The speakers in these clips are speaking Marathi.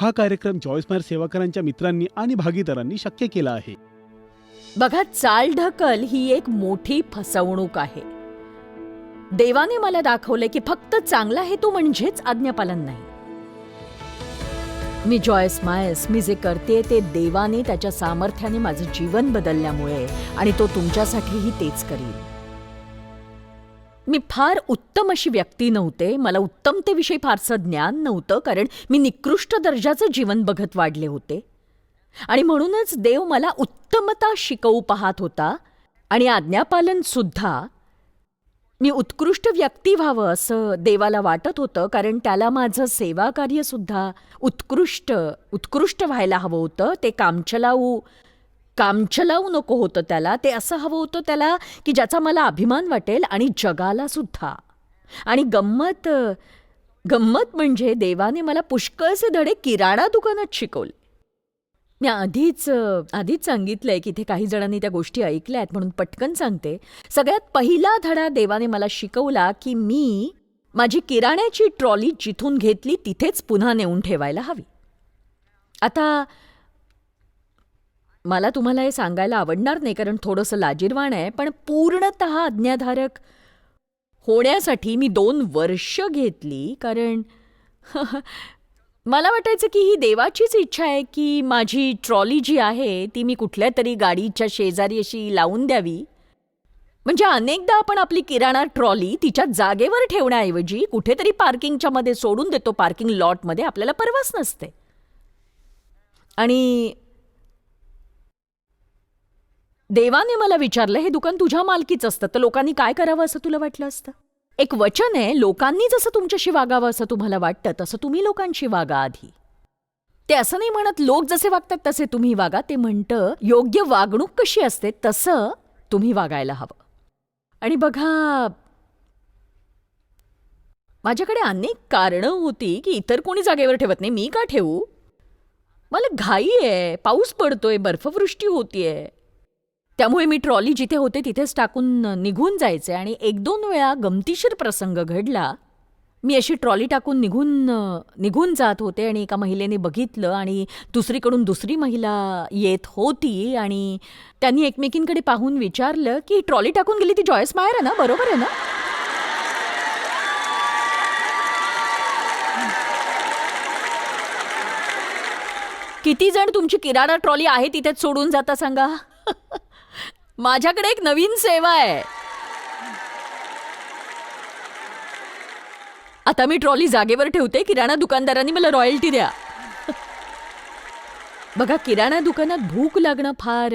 हा कार्यक्रम जॉयस्मायर सेवाकरांच्या मित्रांनी आणि भागीदारांनी शक्य केला आहे. बघा चालढकल ही एक मोठी फसवणूक आहे. देवाने मला दाखवले की फक्त चांगला हेतू म्हणजेच आज्ञापालन नाही. मी जॉयस मायस मी जे करते ते देवाने त्याच्या सामर्थ्याने माझं जीवन बदलल्यामुळे आणि तो तुमच्यासाठीही तेच करील. मी फार उत्तम अशी व्यक्ती नव्हते. मला उत्तमतेविषयी फारसं ज्ञान नव्हतं कारण मी निकृष्ट दर्जाचं जीवन बघत वाढले होते. आणि म्हणूनच देव मला उत्तमता शिकवू पाहत होता. आणि आज्ञापालनसुद्धा मी उत्कृष्ट व्यक्ती व्हावं असं देवाला वाटत होतं कारण त्याला माझं सेवाकार्यसुद्धा उत्कृष्ट उत्कृष्ट व्हायला हवं होतं. ते कामचलाऊ कामचलाऊ नको होतं त्याला. ते असं हवं होतं त्याला की ज्याचा मला अभिमान वाटेल आणि जगाला सुद्धा. आणि गंमत गंमत म्हणजे देवाने मला पुष्कळचे धडे किराणा दुकानात शिकवले. मी आधीच आधीच सांगितलंय की इथे काही जणांनी त्या गोष्टी ऐकल्या आहेत म्हणून पटकन सांगते. सगळ्यात पहिला धडा देवाने मला शिकवला की मी माझी किराण्याची ट्रॉली जिथून घेतली तिथेच पुन्हा नेऊन ठेवायला हवी. आता मला तुम्हाला हे सांगायला आवडणार नाही कारण थोडंसं लाजीरवाण आहे पण पूर्णत आज्ञाधारक होण्यासाठी मी दोन वर्ष घेतली कारण मला वाटायचं की ही देवाचीच इच्छा आहे की माझी ट्रॉली जी आहे ती मी कुठल्या तरी गाडीच्या शेजारी अशी लावून द्यावी. म्हणजे अनेकदा आपण आपली किराणा ट्रॉली तिच्या जागेवर ठेवण्याऐवजी कुठेतरी पार्किंगच्या मध्ये सोडून देतो पार्किंग लॉटमध्ये आपल्याला परवाच नसते. आणि देवाने मला विचारलं हे दुकान तुझ्या मालकीच असतं तर लोकांनी काय करावं असं तुला वाटलं असतं? एक वचन आहे लोकांनी जसं तुमच्याशी वागावं असं तुम्हाला वाटतं तसं तुम्ही लोकांशी वागा आधी. ते असं नाही म्हणत लोक जसे वागतात तसे तुम्ही वागा. ते म्हणतं योग्य वागणूक कशी असते तसं तुम्ही वागायला हवं. आणि बघा माझ्याकडे अनेक कारणं होती की इतर कोणी जागेवर ठेवत नाही. मी का ठेवू? मला घाई आहे पाऊस पडतोय बर्फवृष्टी होतीये. त्यामुळे मी ट्रॉली जिथे होते तिथेच टाकून निघून जायचे आणि एक दोन वेळा गमतीशीर प्रसंग घडला. मी अशी ट्रॉली टाकून निघून निघून जात होते आणि एका महिलेने बघितलं आणि दुसरीकडून दुसरी महिला येत होती आणि त्यांनी एकमेकींकडे पाहून विचारलं की ट्रॉली टाकून गेली ती जॉयस मायर आहे ना? बरोबर आहे ना? किती जण तुमची किराणा ट्रॉली आहे तिथेच सोडून जाता सांगा? माझ्याकडे एक नवीन सेवा आहे. आता मी ट्रॉली जागेवर ठेवते किराणा दुकानदारांनी मला रॉयल्टी द्या. बघा किराणा दुकानात भूक लागणं फार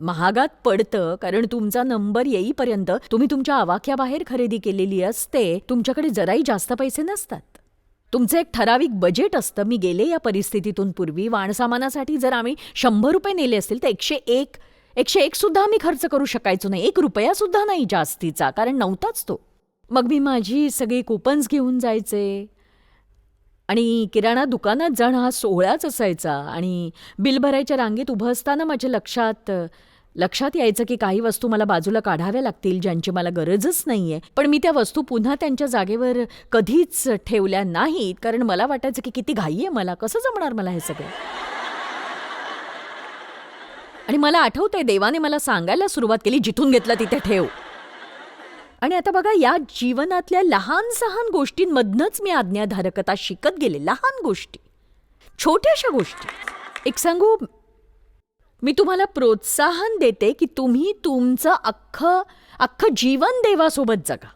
महागात पडतं कारण तुमचा नंबर येईपर्यंत तुम्ही तुमच्या आवाक्याबाहेर खरेदी केलेली असते तुमच्याकडे जराही जास्त पैसे नसतात. तुमचं एक ठराविक बजेट असतं. मी गेले या परिस्थितीतून पूर्वी वाणसामानासाठी जर आम्ही शंभर रुपये नेले असतील तर एकशे एक एकशे एक सुद्धा आम्ही खर्च करू शकायचो नाही. एक रुपया सुद्धा नाही जास्तीचा कारण नव्हताच तो. मग मी माझी सगळी कुपन्स घेऊन जायचे. आणि किराणा दुकानात जाणं हा सोहळाच असायचा. आणि बिल भरायच्या रांगेत उभं असताना माझ्या लक्षात लक्षात यायचं की काही वस्तू मला बाजूला काढाव्या लागतील ज्यांची मला गरजच नाहीये. पण मी त्या वस्तू पुन्हा त्यांच्या जागेवर कधीच ठेवल्या नाहीत कारण मला वाटायचं की किती घाई आहे मला. कसं जमणार मला हे सगळं? आणि मला आठवतंय देवाने मला सांगायला सुरुवात केली जिथून घेतलं तिथे ठेव. आणि आता बघा या जीवनातल्या लहान सहान गोष्टींमधनच मी आज्ञाधारकता शिकत गेले. लहान गोष्टी. छोट्याशा गोष्टी. एक सांगू? मी तुम्हाला प्रोत्साहन देते की तुम्ही तुमचं अख्खं अख्खं जीवन देवासोबत जगा.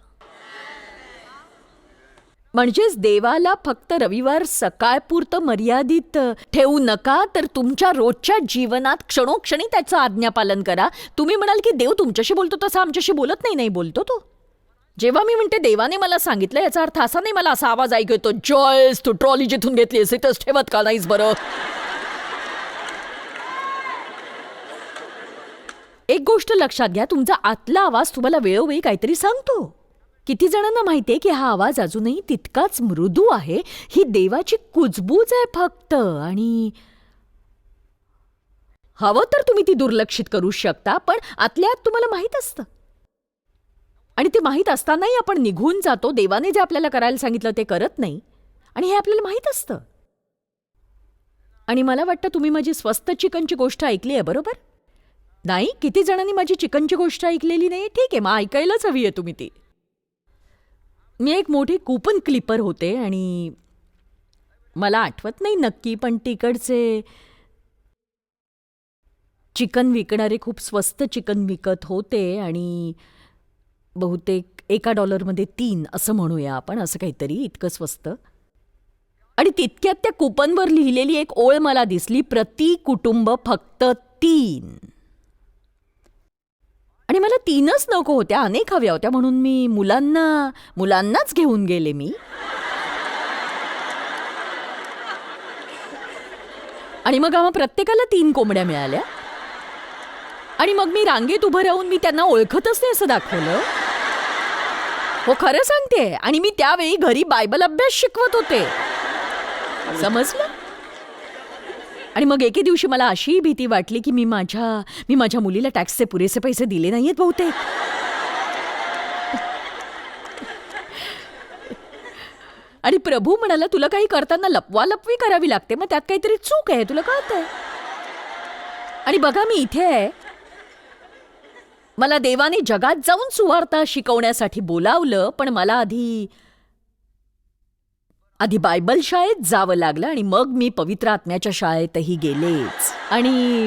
म्हणजेच देवाला फक्त रविवार सकाळपुरतं मर्यादित ठेवू नका तर तुमच्या रोजच्या जीवनात क्षणोक्षणी त्याचं आज्ञापालन करा. तुम्ही म्हणाल की देव तुमच्याशी बोलतो तसं आमच्याशी बोलत नाही नाही बोलतो तो. जेव्हा मी म्हणते देवाने मला सांगितलं याचा अर्थ असा नाही मला असा आवाज ऐकू येतो जॉयस तू ट्रॉली जिथून घेतली तिथंच ठेवत का नाहीस बरं? एक गोष्ट लक्षात घ्या तुमचा आतला आवाज तुम्हाला वेळोवेळी काहीतरी सांगतो. किती जणांना माहितीये की हा आवाज अजूनही तितकाच मृदू आहे? ही देवाची कुजबूज आहे फक्त आणि हवं तर तुम्ही ती दुर्लक्षित करू शकता पण आतल्या आत तुम्हाला माहीत असतं. आणि ते माहीत असतानाही आपण निघून जातो. देवाने जे आपल्याला करायला सांगितलं ते करत नाही. आणि हे आपल्याला माहीत असतं. आणि मला वाटतं तुम्ही माझी स्वस्त चिकनची गोष्ट ऐकली आहे बरोबर? नाही किती जणांनी माझी चिकनची गोष्ट ऐकलेली नाही ठीक आहे मग ऐकायलाच हवी आहे तुम्ही ती. मी एक मोठी कुपन क्लिपर होते आणि मला आठवत नाही नक्की पण तिकडचे चिकन विकणारे खूप स्वस्त चिकन विकत होते आणि बहुतेक एका डॉलरमध्ये तीन असं म्हणूया आपण असं काहीतरी इतकं स्वस्त. आणि तितक्यात त्या कुपनवर लिहिलेली एक ओळ मला दिसली प्रति कुटुंब फक्त तीन. आणि मला तीनच नको होत्या. अनेक हव्या होत्या. म्हणून मी मुलांना मुलांनाच घेऊन गेले मी. आणि मग आम्हा प्रत्येकाला तीन कोंबड्या मिळाल्या. आणि मग मी रांगेत उभं राहून मी त्यांना ओळखतच नाही असं दाखवलं. हो खरं सांगते आणि मी त्यावेळी घरी बायबल अभ्यास शिकवत होते. समजलं? आणि मग एके दिवशी मला अशी भीती वाटली की मी माझ्या मी माझ्या मुलीला टॅक्सचे पुरेसे पैसे दिले नाहीयेत बहुतेक. आणि प्रभू म्हणाला तुला काही करताना लपवालपवी करावी लागते मग त्यात काहीतरी चूक आहे तुला कळतंय आणि बघा मी इथे आहे. मला देवाने जगात जाऊन सुवार्ता शिकवण्यासाठी बोलावलं पण मला आधी आधी बायबल शाळेत जावं लागलं आणि मग मी पवित्र आत्म्याच्या शाळेतही गेलेच. आणि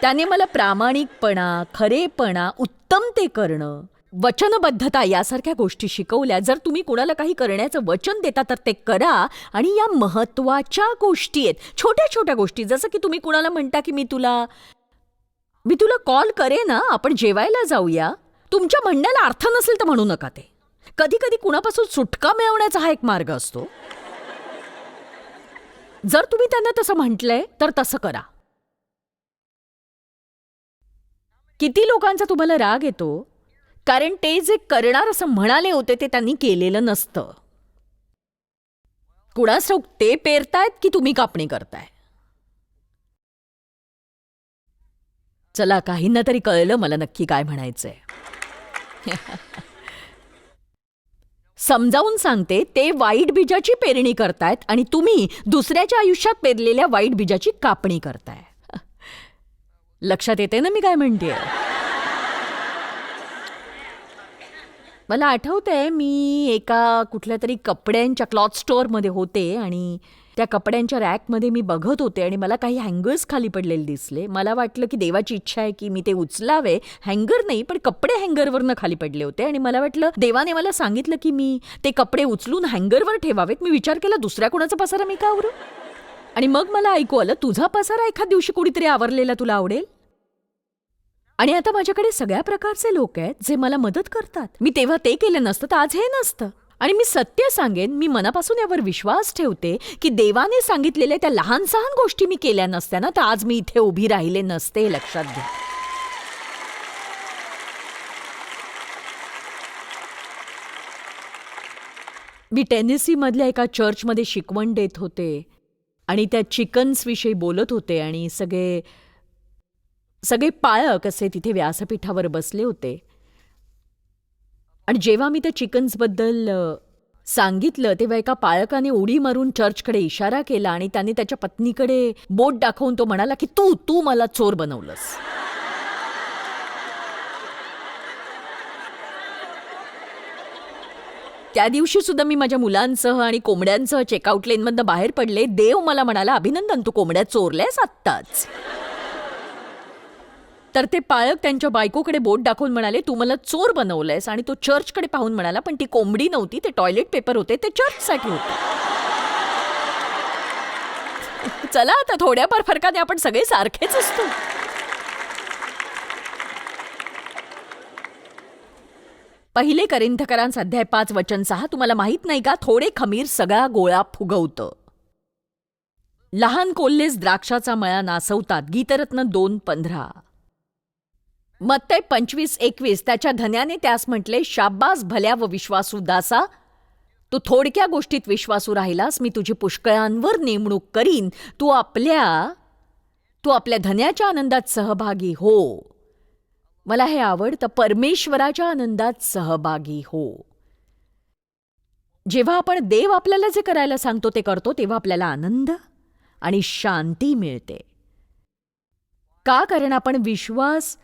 त्याने मला प्रामाणिकपणा खरेपणा उत्तमते करणं वचनबद्धता यासारख्या गोष्टी शिकवल्या. जर तुम्ही कुणाला काही करण्याचं वचन देता तर ते करा. आणि या महत्त्वाच्या गोष्टी आहेत. छोट्या छोट्या गोष्टी. जसं की तुम्ही कुणाला म्हणता की मी तुला मी तुला कॉल करे ना आपण जेवायला जाऊया. तुमच्या म्हणण्याला अर्थ नसेल तर म्हणू नका ते. कधी कधी कुणापासून सुटका मिळवण्याचा हा एक मार्ग असतो. जर तुम्ही त्यांना तसं म्हटलंय तर तसं करा. किती लोकांचा तुम्हाला राग येतो? कारण ते जे करणार असं म्हणाले होते ते त्यांनी केलेलं नसतं. कुणास ठाऊक ते पेरतायत की तुम्ही कापणी करताय? चला काहींना तरी कळलं मला नक्की काय म्हणायचंय. समजावून सांगते ते वाईट बीजाची पेरणी करतायत आणि तुम्ही दुसऱ्याच्या आयुष्यात पेरलेल्या वाईट बीजाची कापणी करताय. लक्षात येते ना मी काय म्हणतेय? मला आठवतंय मी एका कुठल्या तरी कपड्यांच्या क्लॉथ स्टोअरमध्ये होते आणि त्या कपड्यांच्या रॅकमध्ये मी बघत होते आणि मला काही हँगर्स खाली पडलेले दिसले. मला वाटलं की देवाची इच्छा आहे की मी ते उचलावे. हँगर नाही पण कपडे हँगरवरनं खाली पडले होते आणि मला वाटलं देवाने मला सांगितलं की मी ते कपडे उचलून हँगरवर ठेवावेत. मी विचार केला दुसऱ्या कोणाचा पसारा मी का आवरू? आणि मग मला ऐकू आलं तुझा पसारा एखाद दिवशी कोणीतरी आवरलेला तुला आवडेल? आणि आता माझ्याकडे सगळ्या प्रकारचे लोक आहेत जे मला मदत करतात. मी तेव्हा ते केलं नसतं तर आज हे नसतं. आणि मी सत्य सांगेन मी मनापासून यावर विश्वास ठेवते की देवाने सांगितलेल्या त्या लहान सहान गोष्टी मी केल्या नसत्या ना तर आज मी इथे उभी राहिले नसते हे लक्षात घ्या. मी टेनेसीमधल्या एका चर्चमध्ये शिकवण देत होते आणि त्या चिकन्सविषयी बोलत होते आणि सगळे सगळे पाळक असे तिथे व्यासपीठावर बसले होते. आणि जेव्हा मी त्या चिकन्सबद्दल सांगितलं तेव्हा एका पाळकाने उडी मारून चर्चकडे इशारा केला आणि त्याने त्याच्या पत्नीकडे बोट दाखवून तो म्हणाला की तू तू मला चोर बनवलंस. त्या दिवशी सुद्धा मी माझ्या मुलांसह आणि कोंबड्यांसह चेकआउट लेनमधनं बाहेर पडले. देव मला म्हणाला अभिनंदन तू कोंबड्या चोरल्यास आत्ताच. तर ते पाळक त्यांच्या बायकोकडे बोट दाखवून म्हणाले तू मला चोर बनवलंयस. आणि तो चर्चकडे पाहून म्हणाला पण ती कोंबडी नव्हती ते टॉयलेट पेपर होते ते चर्चसाठी होते. चला आता थोड्याफार फरकाने आपण सगळे सारखेच असतो. पहिले करिंथकरांस अध्याय पाच वचन सहा तुम्हाला माहीत नाही का थोडे खमीर सगळा गोळा फुगवतं. लहान कोल्हेस द्राक्षाचा मळा नासवतात गीतरत्न दोन पंधरा. मत्तय पंचवीस एकवीस त्याच्या धन्याने त्यास म्हटले शाब्बास भल्या व विश्वासू दासा तू थोडक्या गोष्टीत विश्वासू राहिलास मी तुझी पुष्कळांवर नेमणूक करीन. तू आपल्या तू आपल्या धन्याच्या आनंदात सहभागी हो. मला हे आवडतं परमेश्वराच्या आनंदात सहभागी हो. जेव्हा आपण देव आपल्याला जे करायला सांगतो ते करतो तेव्हा आपल्याला आनंद आणि शांती मिळते. का कारण आपण विश्वास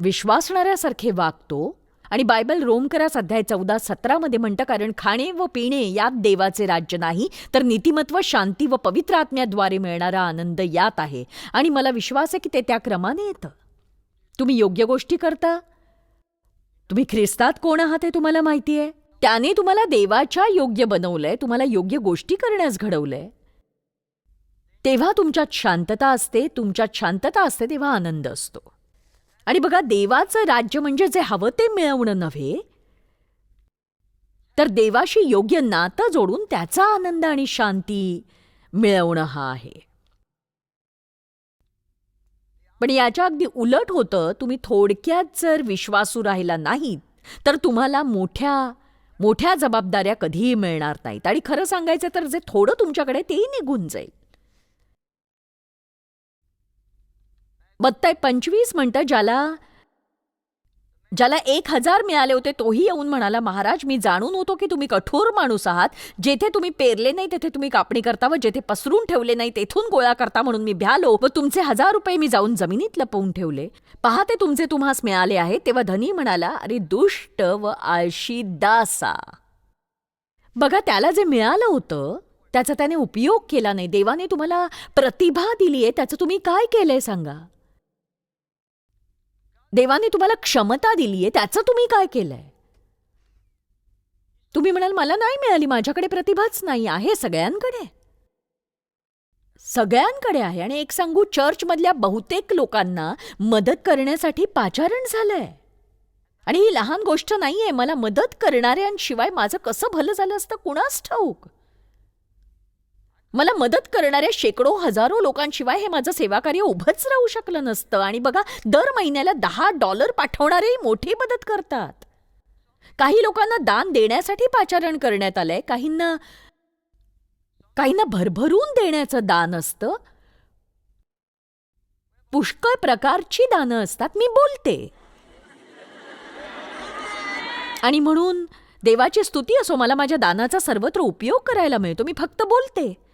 विश्वासणाऱ्यासारखे वागतो आणि बायबल रोमकरास अध्याय चौदा सतरामध्ये म्हणतं कारण खाणे व पिणे यात देवाचे राज्य नाही तर नीतिमत्व शांती व पवित्र आत्म्याद्वारे मिळणारा आनंद यात आहे. आणि मला विश्वास आहे की ते त्या क्रमाने येतं. तुम्ही योग्य गोष्टी करता? तुम्ही ख्रिस्तात कोण आहात हे तुम्हाला माहिती आहे? त्याने तुम्हाला देवाच्या योग्य बनवलंय तुम्हाला योग्य गोष्टी करण्यास घडवलंय. तेव्हा तुमच्यात शांतता असते तुमच्यात शांतता असते तेव्हा आनंद असतो. आणि बघा देवाचं राज्य म्हणजे जे हवं ते मिळवणं नव्हे? तर देवाशी योग्य नातं जोडून त्याचा आनंद आणि शांती मिळवणं हा आहे. पण याच्या अगदी उलट होतं तुम्ही थोडक्यात जर विश्वासू राहिला नाहीत तर तुम्हाला मोठ्या मोठ्या जबाबदाऱ्या कधीही मिळणार नाहीत. आणि खरं सांगायचं तर जे थोडं तुमच्याकडे तेही निघून जाईल. बत्ताय पंचवीस म्हणतं ज्याला. ज्याला एक हजार मिळाले होते तोही येऊन म्हणाला महाराज मी जाणून होतो की तुम्ही कठोर माणूस आहात. जेथे तुम्ही पेरले नाही तेथे तुम्ही कापणी करता व जेथे पसरून ठेवले नाही तेथून गोळा करता म्हणून मी भ्यालो व तुमचे हजार रुपये मी जाऊन जमिनीत लपवून ठेवले. पहा ते तुमचे तुम्हास मिळाले आहे. तेव्हा धनी म्हणाला अरे दुष्ट व आळशी दासा. बघा त्याला जे मिळालं होतं त्याचा त्याने उपयोग केला नाही. देवाने तुम्हाला प्रतिभा दिली आहे त्याचं तुम्ही काय केलंय सांगा. देवाने तुम्हाला क्षमता दिलीये त्याचं तुम्ही काय केलंय? तुम्ही म्हणाल मला नाही मिळाली माझ्याकडे प्रतिभाच नाही आहे सगळ्यांकडे. सगळ्यांकडे आहे. आणि एक सांगू चर्चमधल्या बहुतेक लोकांना मदत करण्यासाठी पाचारण झालंय. आणि ही लहान गोष्ट नाहीये मला मदत करणाऱ्यांशिवाय माझं कसं भलं झालं असतं कुणास ठाऊक? मला मदत करणाऱ्या शेकडो हजारो लोकांशिवाय हे माझं सेवाकार्य उभंच राहू शकलं नसतं. आणि बघा दर महिन्याला दहा डॉलर पाठवणारेही मोठी मदत करतात. काही लोकांना दान देण्यासाठी पाचारण करण्यात आलंय काहींना काहींना भरभरून देण्याचं दान असतं. पुष्कळ प्रकारची दानं असतात. मी बोलते. आणि म्हणून देवाची स्तुती असो मला माझ्या दानाचा सर्वत्र उपयोग करायला मिळतो. मी फक्त बोलते.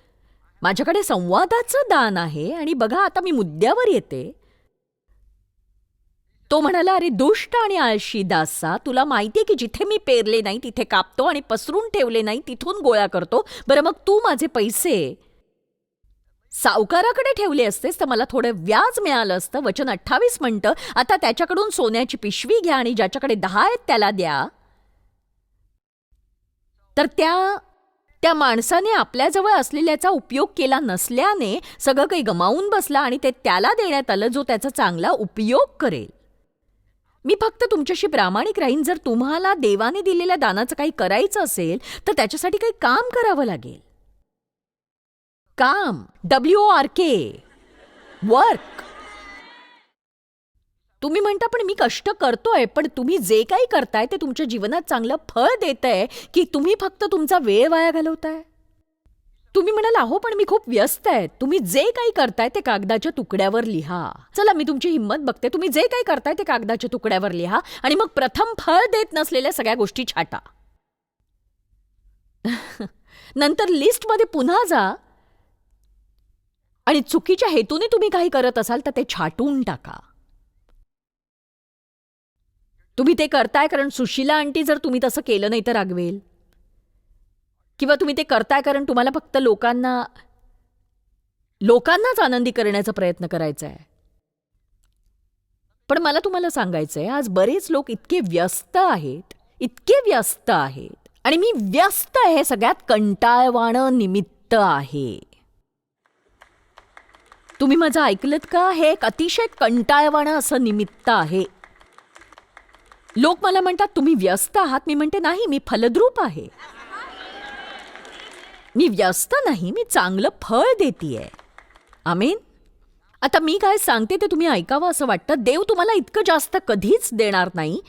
माझ्याकडे संवादाचं दान आहे आणि बघा आता मी मुद्द्यावर येते. तो म्हणाला अरे दुष्ट आणि आळशी दासा तुला माहितीये की जिथे मी पेरले नाही तिथे कापतो आणि पसरून ठेवले नाही तिथून गोळा करतो. बरं मग तू माझे पैसे सावकाराकडे ठेवले असतेस तर मला थोडं व्याज मिळालं असतं. वचन अठ्ठावीस म्हणतं. आता त्याच्याकडून सोन्याची पिशवी घ्या आणि ज्याच्याकडे दहा आहेत त्याला द्या. तर त्या त्या माणसाने आपल्याजवळ असलेल्याचा उपयोग केला नसल्याने सगळं काही गमावून बसला आणि ते त्याला देण्यात आलं जो त्याचा चांगला उपयोग करेल. मी फक्त तुमच्याशी प्रामाणिक राहीन. जर तुम्हाला देवाने दिलेल्या दानाचं काही करायचं असेल तर त्याच्यासाठी काही काम करावं लागेल. काम. डब्ल्यू आर के वर्क तुम्ही म्हणता पण मी कष्ट करतोय पण तुम्ही जे काही करताय ते तुमच्या जीवनात चांगलं फळ देतंय की तुम्ही फक्त तुमचा वेळ वाया घालवताय? तुम्ही म्हणाल अहो पण मी खूप व्यस्त आहे. तुम्ही जे काही करताय ते कागदाच्या तुकड्यावर लिहा. चला मी तुमची हिंमत बघते. तुम्ही जे काही करताय ते कागदाच्या तुकड्यावर लिहा आणि मग प्रथम फळ देत नसलेल्या सगळ्या गोष्टी छाटा. नंतर लिस्टमध्ये पुन्हा जा. आणि चुकीच्या हेतूने तुम्ही काही करत असाल तर ते छाटून टाका. तुम्ही ते करताय कारण सुशीला आंटी जर तुम्ही तसं केलं नाही तर रागवेल. किंवा तुम्ही ते करताय कारण तुम्हाला फक्त लोकांना लोकांनाच आनंदी करण्याचा प्रयत्न करायचा आहे. पण मला तुम्हाला सांगायचं आहे आज बरेच लोक इतके व्यस्त आहेत इतके व्यस्त आहेत. आणि मी व्यस्त आहे हे सगळ्यात कंटाळवाणं निमित्त आहे. तुम्ही माझं ऐकलत का? हे एक अतिशय कंटाळवाणं असं निमित्त आहे. लोक मला म्हणतात तुम्ही व्यस्त आहात. मी म्हणते नाही मी फलद्रूप आहे. मी व्यस्त नाही मी चांगलं फळ देतीये. आमीन. आता मी काय सांगते ते तुम्ही ऐकावं असं वाटतं? देव तुम्हाला इतकं जास्त कधीच देणार नाही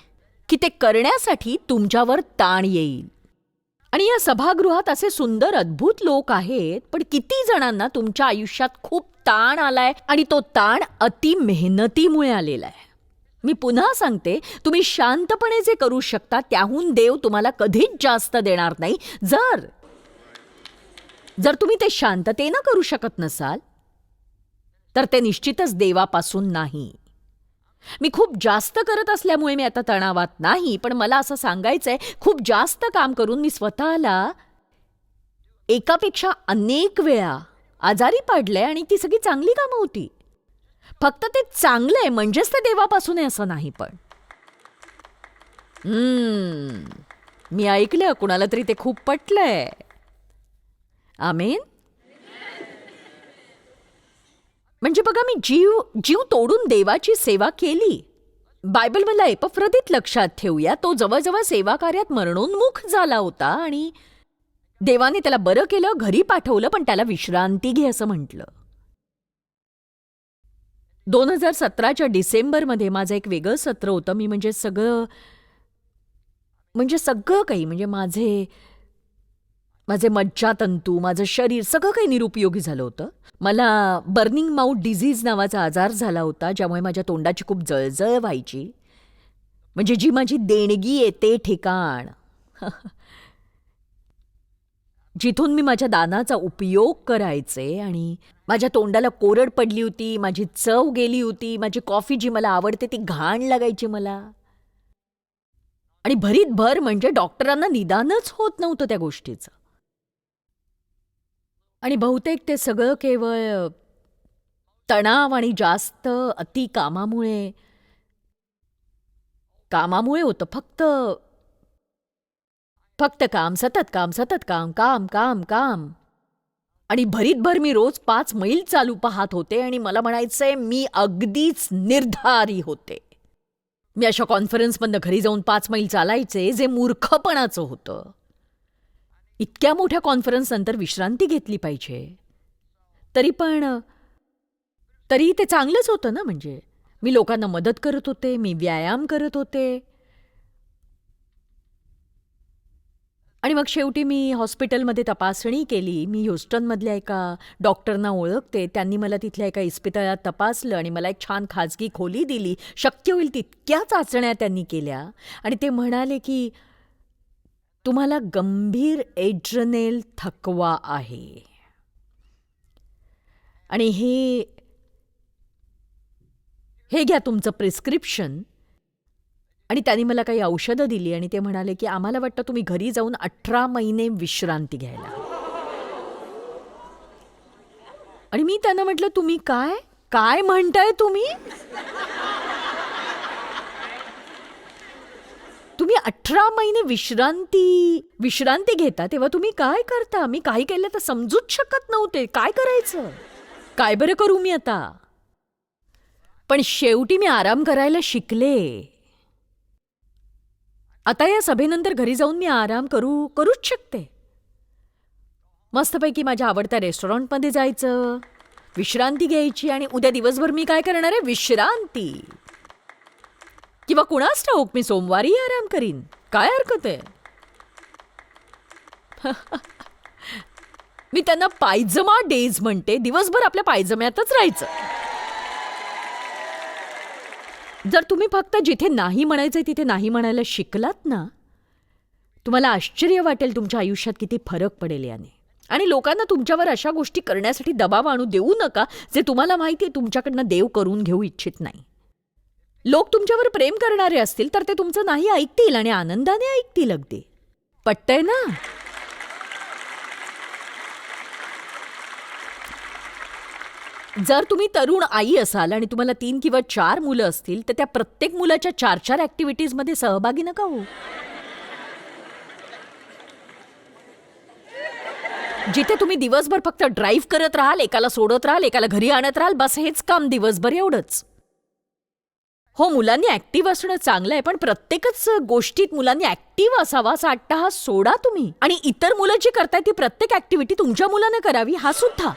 की ते करण्यासाठी तुमच्यावर ताण येईल. आणि या सभागृहात असे सुंदर अद्भुत लोक आहेत पण किती जणांना तुमच्या आयुष्यात खूप ताण आलाय आणि तो ताण अति मेहनतीमुळे आलेला आहे. मी पुन्हा सांगते तुम्ही शांतपणे जे करू शकता त्याहून देव तुम्हाला कधीच जास्त देणार नाही. जर जर तुम्ही ते शांततेनं करू शकत नसाल तर ते निश्चितच देवापासून नाही. मी खूप जास्त करत असल्यामुळे मी आता तणावात नाही पण मला असं सांगायचंय खूप जास्त काम करून मी स्वतःला एकापेक्षा अनेक वेळा आजारी पाडलंय आणि ती सगळी चांगली कामं होती. फक्त ते चांगलं आहे म्हणजेच ते देवापासून आहे असं नाही पण. मी ऐकलं कुणाला तरी ते खूप पटलंय. आमेन? म्हणजे बघा मी जीव जीव तोडून देवाची सेवा केली. बायबल मला एपफ्रदित लक्षात ठेवूया तो जवळजवळ सेवा कार्यात मरणोन्मुख झाला होता आणि देवाने त्याला बरं केलं घरी पाठवलं पण त्याला विश्रांती घे असं म्हटलं. दोन हजार सतराच्या डिसेंबरमध्ये माझं एक वेगळं सत्र होतं. मी म्हणजे सगळं म्हणजे सगळं काही म्हणजे माझे माझे मज्जातंतू माझं शरीर सगळं काही निरुपयोगी झालं होतं. मला बर्निंग माउथ डिझीज नावाचा आजार झाला होता ज्यामुळे माझ्या तोंडाची खूप जळजळ व्हायची. म्हणजे जी माझी देणगी आहे ते ठिकाण. जिथून मी माझ्या दानाचा उपयोग करायचे आणि माझ्या तोंडाला कोरड पडली होती माझी चव गेली होती माझी कॉफी जी मला आवडते ती घाण लागायची मला. आणि भरीत भर म्हणजे डॉक्टरांना निदानच होत नव्हतं त्या गोष्टीचं. आणि बहुतेक ते सगळं केवळ तणाव आणि जास्त अति कामामुळे कामामुळे होतं. फक्त फक्त काम सतत काम सतत काम काम काम काम. आणि भरीतभर मी रोज पाच मैल चालू पाहत होते आणि मला म्हणायचंय मी अगदीच निर्धारी होते. मी अशा कॉन्फरन्समधनं घरी जाऊन पाच मैल चालायचे जे मूर्खपणाचं होतं. इतक्या मोठ्या कॉन्फरन्स नंतर विश्रांती घेतली पाहिजे. तरी पण तरी ते चांगलंच होतं ना म्हणजे. मी लोकांना मदत करत होते मी व्यायाम करत होते. आणि मग शेवटी मी हॉस्पिटलमध्ये तपासणी केली. मी ह्युस्टनमधल्या एका डॉक्टरना ओळखते. त्यांनी मला तिथल्या एका इस्पितळात तपासलं आणि मला एक छान खाजगी खोली दिली. शक्य होईल तितक्या चाचण्या त्यांनी केल्या. आणि ते म्हणाले की तुम्हाला गंभीर एड्रनेल थकवा आहे. आणि हे हे घ्या तुमचं प्रिस्क्रिप्शन. आणि त्यांनी मला काही औषधं दिली आणि ते म्हणाले की आम्हाला वाटतं तुम्ही घरी जाऊन अठरा महिने विश्रांती घ्यायला. आणि मी त्यांना म्हटलं तुम्ही काय? काय म्हणताय तुम्ही? तुम्ही अठरा महिने विश्रांती विश्रांती घेता तेव्हा तुम्ही काय करता? मी काही केलं तर समजूच शकत नव्हते. काय करायचं? काय बरं करू मी आता? पण शेवटी मी आराम करायला शिकले. आता या सभेनंतर घरी जाऊन मी आराम करू करूच शकते. मस्तपैकी माझ्या आवडत्या रेस्टॉरंटमध्ये जायचं विश्रांती घ्यायची आणि उद्या दिवसभर मी काय करणार आहे? विश्रांती. किंवा कुणास ठाऊक मी सोमवारी आराम करीन. काय हरकत आहे? मी त्यांना पायजमा डेज म्हणते. दिवसभर आपल्या पायजम्यातच राहायचं. जर तुम्ही फक्त जिथे नाही म्हणायचंय तिथे नाही म्हणायला शिकलात ना तुम्हाला आश्चर्य वाटेल तुमच्या आयुष्यात किती फरक पडेल याने. आणि लोकांना तुमच्यावर अशा गोष्टी करण्यासाठी दबाव आणू देऊ नका जे तुम्हाला माहिती आहे तुमच्याकडनं देव करून घेऊ इच्छित नाही. लोक तुमच्यावर प्रेम करणारे असतील तर ते तुमचं नाही ऐकतील आणि आनंदाने ऐकतील अगदी. पटतंय ना? जर तुम्ही तरुण आई असाल आणि तुम्हाला तीन किंवा चार मुलं असतील तर त्या प्रत्येक मुलाच्या चार चार ॲक्टिव्हिटीजमध्ये सहभागी नका हो जिथे तुम्ही दिवसभर फक्त ड्राईव्ह करत राहाल एकाला सोडत राहाल एकाला घरी आणत राहाल बस हेच काम दिवसभर एवढंच. हो मुलांनी ऍक्टिव्ह असणं चांगलं आहे पण प्रत्येकच गोष्टीत मुलांनी ऍक्टिव्ह असावा असा अट्टाहास सोडा तुम्ही. आणि इतर मुलं जी करतायत ती प्रत्येक ऍक्टिव्हिटी तुमच्या मुलानं करावी हा सुद्धा.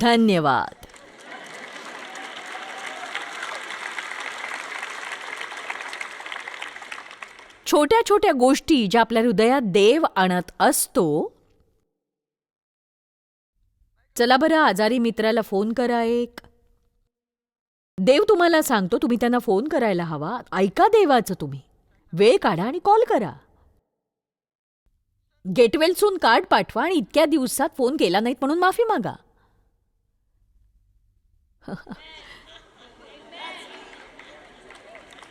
धन्यवाद. छोट्या छोट्या गोष्टी ज्या आपल्या हृदयात देव आणत असतो. चला बरं आजारी मित्राला फोन करा एक. देव तुम्हाला सांगतो तुम्ही त्यांना फोन करायला हवा. ऐका देवाचं तुम्ही. वेळ काढा आणि कॉल करा. गेटवेलसून कार्ड पाठवा आणि इतक्या दिवसात फोन केला नाहीत म्हणून माफी मागा.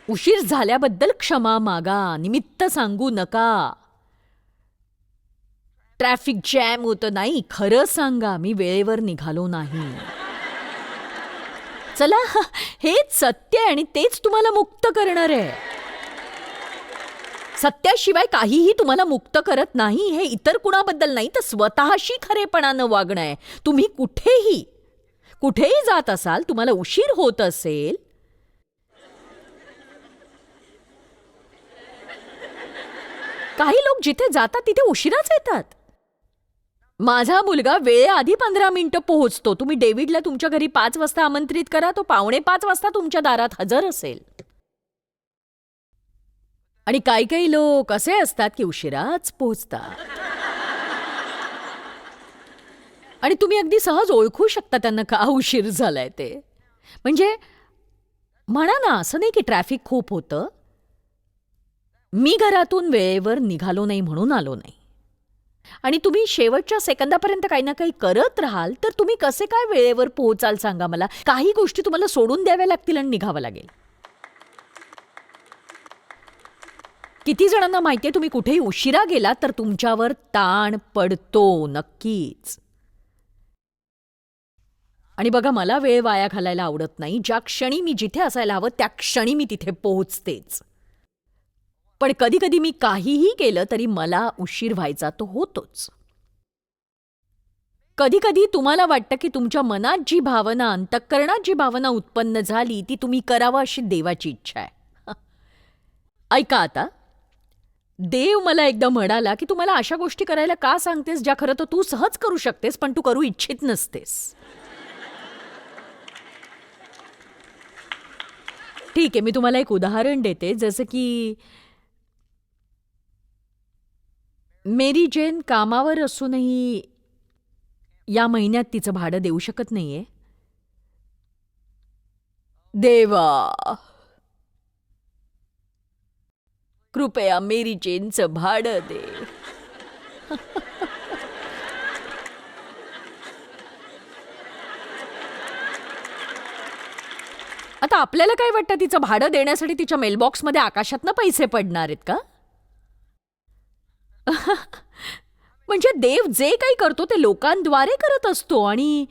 उशीर झाल्याबद्दल क्षमा मागा. निमित्त सांगू नका. ट्रॅफिक जॅम होतं नाही खरं सांगा मी वेळेवर निघालो नाही. चला हेच सत्य आहे आणि तेच तुम्हाला मुक्त करणार आहे. सत्याशिवाय काहीही तुम्हाला मुक्त करत नाही हे इतर कुणाबद्दल नाही तर स्वतःशी खरेपणानं वागणं आहे. तुम्ही कुठेही कुठेही जात असाल तुम्हाला उशीर होत असेल. काही लोक जिथे जातात तिथे उशिराच येतात. माझा मुलगा वेळेआधी पंधरा मिनिटं पोहोचतो. तुम्ही डेव्हिडला तुमच्या घरी पाच वाजता आमंत्रित करा तो पावणे पाच वाजता तुमच्या दारात हजर असेल. आणि काही काही लोक असे असतात की उशिराच पोहोचतात. आणि तुम्ही अगदी सहज ओळखू शकता त्यांना का उशीर झालाय ते. म्हणजे म्हणा ना असं नाही की ट्रॅफिक खूप होतं. मी घरातून वेळेवर निघालो नाही म्हणून आलो नाही. आणि तुम्ही शेवटच्या सेकंदापर्यंत काही ना काही करत राहाल तर तुम्ही कसे काय वेळेवर पोहोचाल सांगा मला? काही गोष्टी तुम्हाला सोडून द्याव्या लागतील आणि निघावं लागेल. किती जणांना माहिती आहे तुम्ही कुठेही उशिरा गेला तर तुमच्यावर ताण पडतो नक्कीच. आणि बघा मला वेळ वाया घालायला आवडत नाही. ज्या क्षणी मी जिथे असायला हवं त्या क्षणी मी तिथे पोहोचतेच. पण कधी कधी मी काहीही केलं तरी मला उशीर व्हायचा तो होतोच. कधी कधी तुम्हाला वाटतं की तुमच्या मनात जी भावना अंतःकरणात जी भावना उत्पन्न झाली ती तुम्ही करावं अशी देवाची इच्छा आहे. ऐका आता. देव मला एकदा म्हणाला की तू मला अशा गोष्टी करायला का सांगतेस ज्या खरं तर तू सहज करू शकतेस पण तू करू इच्छित नसतेस. ठीक आहे मी तुम्हाला एक उदाहरण देते. जसं की मेरी जेन कामावर असूनही या महिन्यात तिचं भाडं देऊ शकत नाहीये. देवा! कृपया मेरी जेनचं भाडं दे. आता आपल्याला काय वाटतं? तिचं भाडं देण्यासाठी तिच्या मेलबॉक्समध्ये आकाशातनं पैसे पडणार आहेत का? म्हणजे देव जे काही करतो ते लोकांद्वारे करत असतो आणि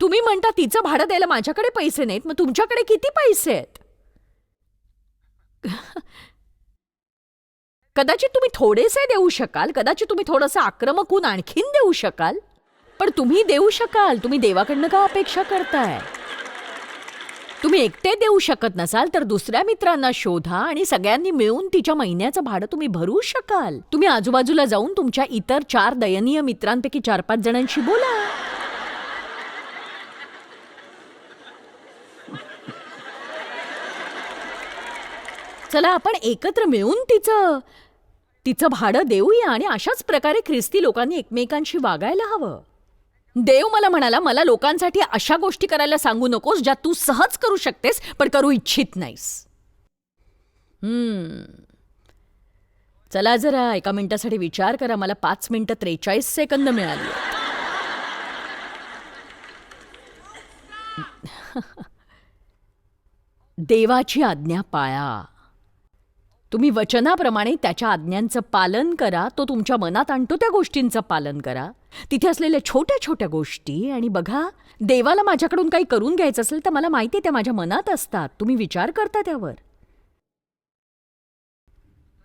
तुम्ही म्हणता तिचं भाडं द्यायला माझ्याकडे पैसे नाहीत मग तुमच्याकडे किती पैसे आहेत? कदाचित तुम्ही थोडेसे देऊ शकाल कदाचित तुम्ही थोडंसं आक्रमक होऊन आणखीन देऊ शकाल. पण तुम्ही देऊ शकाल तुम्ही देवाकडनं का अपेक्षा करताय? तुम्ही एकटे देऊ शकत नसाल तर दुसऱ्या मित्रांना शोधा आणि सगळ्यांनी मिळून तिच्या महिन्याचं भाडं तुम्ही भरू शकाल. तुम्ही आजूबाजूला जाऊन तुमच्या इतर चार दयनीय मित्रांपैकी चार पाच जणांशी बोला. चला आपण एकत्र मिळून तिचं तिचं भाडं देऊया आणि अशाच प्रकारे ख्रिस्ती लोकांनी एकमेकांशी वागायला हवं. देव मला म्हणाला मला लोकांसाठी अशा गोष्टी करायला सांगू नकोस ज्या तू सहज करू शकतेस पण करू इच्छित नाहीस. हम्म. चला जरा एका मिनिटासाठी विचार करा मला पाच मिनिटं त्रेचाळीस सेकंद मिळाली देवाची आज्ञा पाळा. तुम्ही वचनाप्रमाणे त्याच्या आज्ञांचं पालन करा तो तुमच्या मनात आणतो त्या गोष्टींचं पालन करा. तिथे असलेल्या छोट्या छोट्या गोष्टी आणि बघा देवाला माझ्याकडून काही करून घ्यायचं असेल तर मला माहिती आहे त्या माझ्या मनात असतात. तुम्ही विचार करता त्यावर.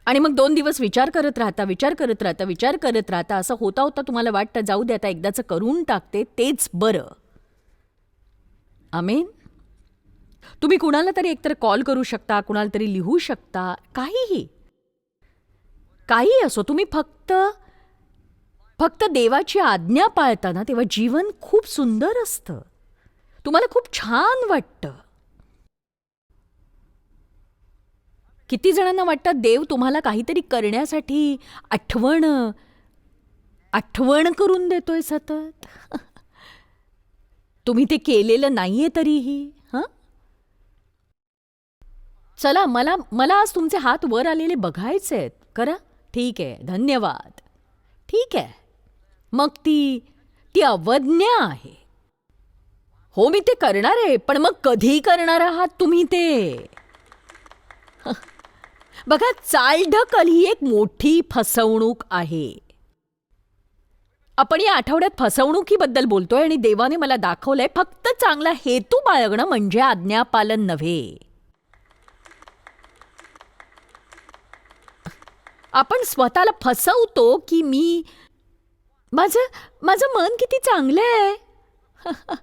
आणि मग दोन दिवस विचार करत राहता विचार करत राहता विचार करत राहता असं होता होता तुम्हाला वाटतं जाऊ दे आता एकदाचं करून टाकते तेच बरं. आमेन. तुम्ही कुणाला तरी एकतर कॉल करू शकता कुणाला तरी लिहू शकता काहीही. काही असो तुम्ही फक्त फक्त देवाची आज्ञा पाळताना तेव्हा जीवन खूप सुंदर असतं. तुम्हाला खूप छान वाटतं. किती जणांना वाटतं देव तुम्हाला काहीतरी करण्यासाठी आठवण आठवण करून देतोय सतत. तुम्ही ते केलेलं नाहीये तरीही. चला मला मला आज तुमचे हात वर आलेले बघायचे आहेत. करा. ठीक आहे. धन्यवाद. ठीक आहे. मग ती ती अवज्ञा आहे. हो मी ते करणार आहे पण मग कधी करणार आहात तुम्ही ते. बघा चालढकल ही एक मोठी फसवणूक आहे. आपण या आठवड्यात फसवणुकीबद्दल बोलतोय आणि देवाने मला दाखवलंय फक्त चांगला हेतू बाळगणं म्हणजे आज्ञापालन नव्हे. आपण स्वतःला फसवतो की मी? माझं माझं मन किती चांगलं आहे?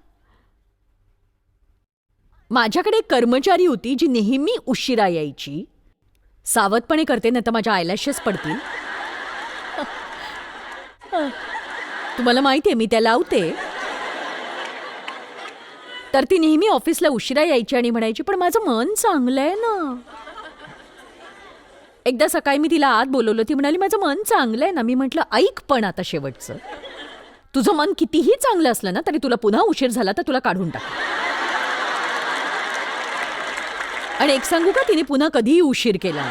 माझ्याकडे एक कर्मचारी होती जी नेहमी उशिरा यायची. सावधपणे करते नाही तर माझ्या आयलॅशेस पडतील. तुम्हाला माहिती आहे मी त्या लावते. तर ती नेहमी ऑफिसला उशिरा यायची आणि म्हणायची पण माझं मन चांगलं आहे ना. एकदा सकाळी मी तिला आत बोलवलं. ती म्हणाली माझं मन चांगलं आहे ना. मी म्हटलं ऐक पण आता शेवटचं. तुझं मन कितीही चांगलं असलं ना तरी तुला पुन्हा उशीर झाला तर तुला काढून टाक. आणि एक सांगू का तिने पुन्हा कधीही उशीर केला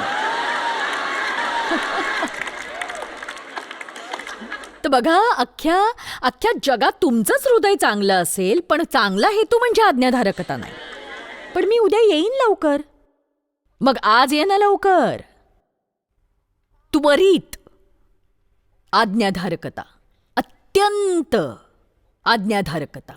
तर बघा अख्ख्या अख्ख्या जगात तुमचंच हृदय चांगलं असेल पण चांगला हेतू म्हणजे आज्ञाधारकता नाही. पण मी उद्या येईन लवकर. मग आज ये ना लवकर. त्वरित आज्ञाधारकता अत्यंत आज्ञाधारकता.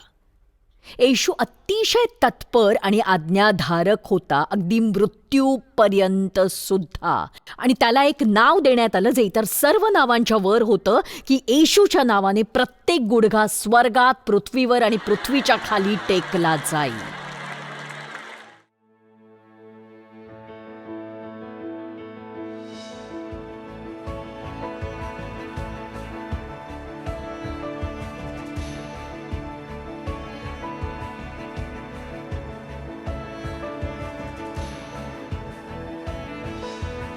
येशू अतिशय तत्पर आणि आज्ञाधारक होता अगदी मृत्यूपर्यंत सुद्धा. आणि त्याला एक नाव देण्यात आलं जे इतर सर्व नावांच्या वर होतं की येशूच्या नावाने प्रत्येक गुडघा स्वर्गात पृथ्वीवर आणि पृथ्वीच्या खाली टेकला जाईल.